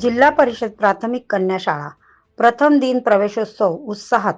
जिल्हा परिषद प्राथमिक कन्या शाळा प्रथम दिन प्रवेशोत्सव उत्साहात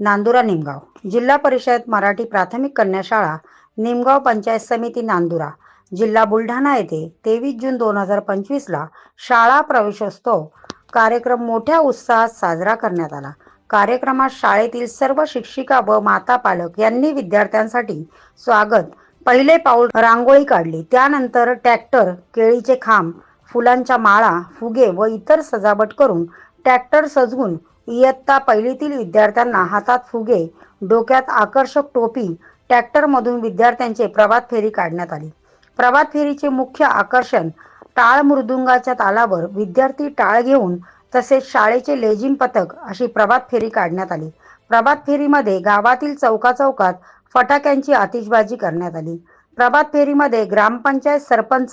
नांदुरा निमगाव. जिल्हा परिषद मराठी प्राथमिक कन्या शाळा निमगाव पंचायत समिती नांदुरा जिल्हा बुलढाणा येथे तेवीस जून दोन हजार पंचवीसला शाळा प्रवेशोत्सव कार्यक्रम मोठ्या उत्साहात साजरा करण्यात आला. कार्यक्रमात शाळेतील सर्व शिक्षिका व माता पालक यांनी विद्यार्थ्यांसाठी स्वागत पहिले पाऊल रांगोळी काढली. त्यानंतर ट्रॅक्टर केळीचे खांब फुलांच्या माळा फुगे व इतर सजावट करून ट्रॅक्टर सजवून इयत्ता पहिलीतील विद्यार्थ्यांना हातात फुगे डोक्यात आकर्षक टोपी ट्रॅक्टरमधून विद्यार्थ्यांचे प्रभात फेरी काढण्यात आली. प्रभात फेरीचे मुख्य आकर्षण टाळ मृदुंगाच्या तालावर विद्यार्थी टाळ घेऊन तसेच शाळेचे लेझिम पथक अशी प्रभात फेरी काढण्यात आली. प्रभात फेरीमध्ये गावातील चौकाचौकात फटाक्यांची आतिषबाजी करण्यात आली. प्रभात फेरीमध्ये ग्रामपंचायत सरपंच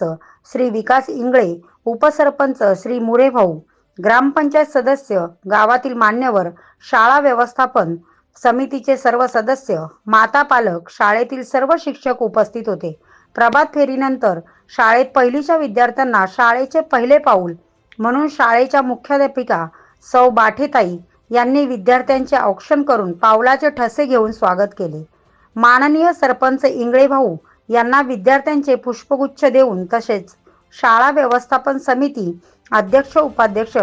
श्री विकास इंगळे उपसरपंच श्री मुरे भाऊ ग्रामपंचायत सदस्य गावातील मान्यवर शाळा व्यवस्थापन समितीचे सर्व सदस्य माता पालक शाळेतील सर्व शिक्षक उपस्थित होते. प्रभात फेरीनंतर शाळेत पहिलीच्या विद्यार्थ्यांना शाळेचे पहिले पाऊल म्हणून शाळेच्या मुख्याध्यापिका सौ बाठेताई यांनी विद्यार्थ्यांचे औक्षण करून पावलाचे ठसे घेऊन स्वागत केले. माननीय सरपंच इंगळे भाऊ यांना विद्यार्थ्यांचे पुष्पगुच्छ देऊन तसेच शाळा व्यवस्थापन समिती अध्यक्ष उपाध्यक्ष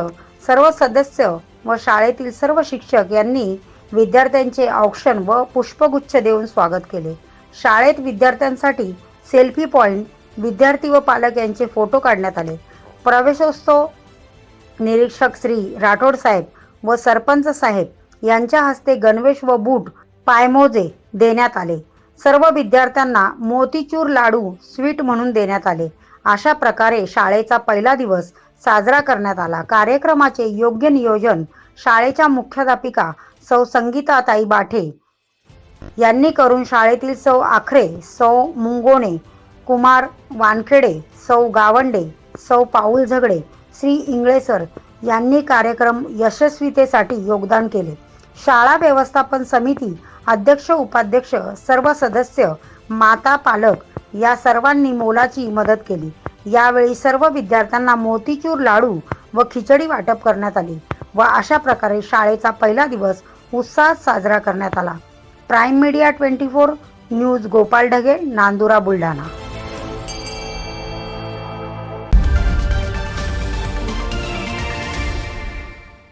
सर्व सदस्य व शाळेतील सर्व शिक्षक यांनी विद्यार्थ्यांचे औक्षण व पुष्पगुच्छ देऊन स्वागत केले. शाळेत विद्यार्थ्यांसाठी सेल्फी पॉइंट विद्यार्थी व पालक यांचे फोटो काढण्यात आले. प्रवेशोत्सव निरीक्षक श्री राठोड साहेब व सरपंच साहेब यांच्या हस्ते गणवेश व बूट पायमोजे देण्यात आले. सर्व विद्यार्थ्यांना मोतीचूर लाडू स्वीट म्हणून देण्यात आले. अशा प्रकारे शाळेचा पहिला दिवस साजरा करण्यात आला. कार्यक्रमाचे योग्य नियोजन शाळेच्या मुख्याध्यापिका सौ संगीताताई बाठे यांनी करून शाळेतील सौ आखरे सौ मुंगोणे कुमार वानखेडे सौ गावंडे सौ पाऊल झगडे श्री इंगळेसर यांनी कार्यक्रम यशस्वीतेसाठी योगदान केले. शाळा व्यवस्थापन समिती अध्यक्ष उपाध्यक्ष सर्व सदस्य माता पालक या सर्वांनी मोलाची मदत केली. यावेळी सर्व विद्यार्थ्यांना मोतीचूर लाडू व खिचडी वाटप करण्यात आली व अशा प्रकारे शाळेचा पहिला दिवस उत्साहात साजरा करण्यात आला. Prime media twenty four news Gopal Dhage Nandura Buldhana.